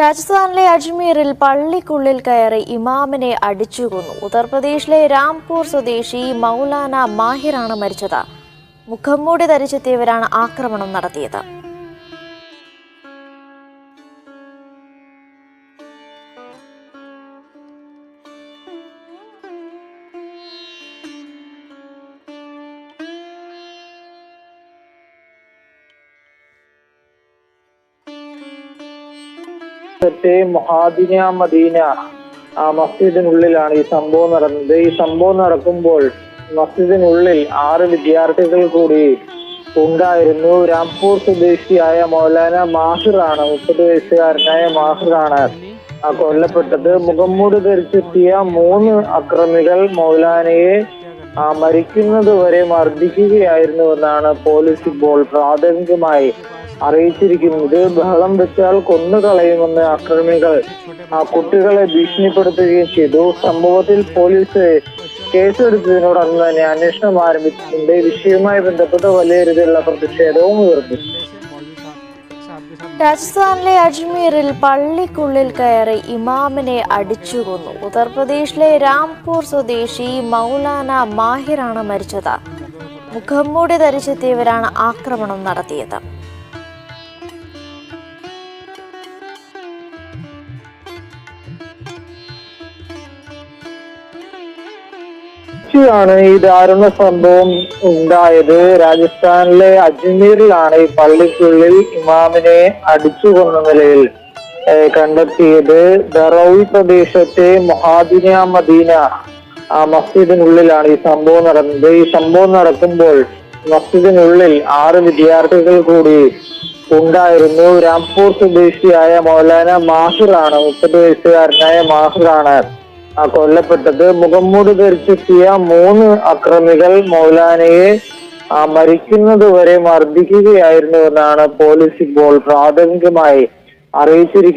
രാജസ്ഥാനിലെ അജ്മീറിൽ പള്ളിക്കുള്ളിൽ കയറി ഇമാമിനെ അടിച്ചുകൊന്നു. ഉത്തർപ്രദേശിലെ രാംപൂർ സ്വദേശി മൗലാന മാഹിറാണ് മരിച്ചത്. മുഖംമൂടി ധരിച്ചെത്തിയവരാണ് ആക്രമണം നടത്തിയത്. മറ്റേ മൊഹാദിന മദീന. ആ മസ്ജിദിനുള്ളിലാണ് ഈ സംഭവം നടന്നത്. ഈ സംഭവം നടക്കുമ്പോൾ മസ്ജിദിനുള്ളിൽ ആറ് വിദ്യാർത്ഥികൾ കൂടി ഉണ്ടായിരുന്നു. രാംപൂർ സ്വദേശിയായ മൗലാന മാഹിറാണ് മുപ്പത് വയസ്സുകാരനായ മാഹിറാണ് ആ കൊല്ലപ്പെട്ടത്. മുഖംമൂടി ധരിച്ചെത്തിയ മൂന്ന് അക്രമികൾ മൗലാനയെ മരിക്കുന്നത് വരെ മർദ്ദിക്കുകയായിരുന്നുവെന്നാണ് പോലീസ് ഇപ്പോൾ പ്രാഥമികമായി അറിയിച്ചിരിക്കുന്നത് ബഹളം വെച്ചാൽ കൊന്നുകളയുമെന്ന് അക്രമികൾ ആ കുട്ടികളെ ഭീഷണിപ്പെടുത്തുകയും ചെയ്തു. സംഭവത്തിൽ പോലീസ് കേസെടുത്തതിനോടൊന്ന് തന്നെ അന്വേഷണം ആരംഭിച്ചിട്ടുണ്ട്. വിഷയവുമായി ബന്ധപ്പെട്ട് വലിയ രീതിയിലുള്ള പ്രതിഷേധവും ഉയർന്നു. രാജസ്ഥാനിലെ അജ്മീറിൽ പള്ളിക്കുള്ളിൽ കയറി ഇമാമിനെ അടിച്ചു കൊന്നു ഉത്തർപ്രദേശിലെ രാംപൂർ സ്വദേശി മൗലാന മാഹിറാണ് മരിച്ചത്. മുഖംമൂടി ധരിച്ചെത്തിയവരാണ് ആക്രമണം നടത്തിയത്. ാണ് ഈ ദാരുണ സംഭവം ഉണ്ടായത്. രാജസ്ഥാനിലെ അജ്മീറിലാണ് ഈ പള്ളിക്കുള്ളിൽ ഇമാമിനെ അടിച്ചു കൊന്ന നിലയിൽ കണ്ടെത്തിയത്. ദറൌൽ പ്രദേശത്തെ മൊഹാദിന മദീന ആ മസ്ജിദിനുള്ളിലാണ് ഈ സംഭവം നടന്നത്. ഈ സംഭവം നടക്കുമ്പോൾ മസ്ജിദിനുള്ളിൽ ആറ് വിദ്യാർത്ഥികൾ കൂടി ഉണ്ടായിരുന്നു. രാംപൂർ സ്വദേശിയായ മൗലാന മാഹിറാണ് മുപ്പത് വയസ്സുകാരനായ മാഹിറാണ്. കൊല്ലപ്പെട്ടത് മുഖംമൂടി ധരിച്ചെത്തിയ മൂന്ന് അക്രമികൾ മൗലാനയെ മരിക്കുന്നത് വരെ മർദ്ദിക്കുകയായിരുന്നുവെന്നാണ് പോലീസ് ഇപ്പോൾ പ്രാഥമികമായി അറിയിച്ചിരിക്കുന്നത്.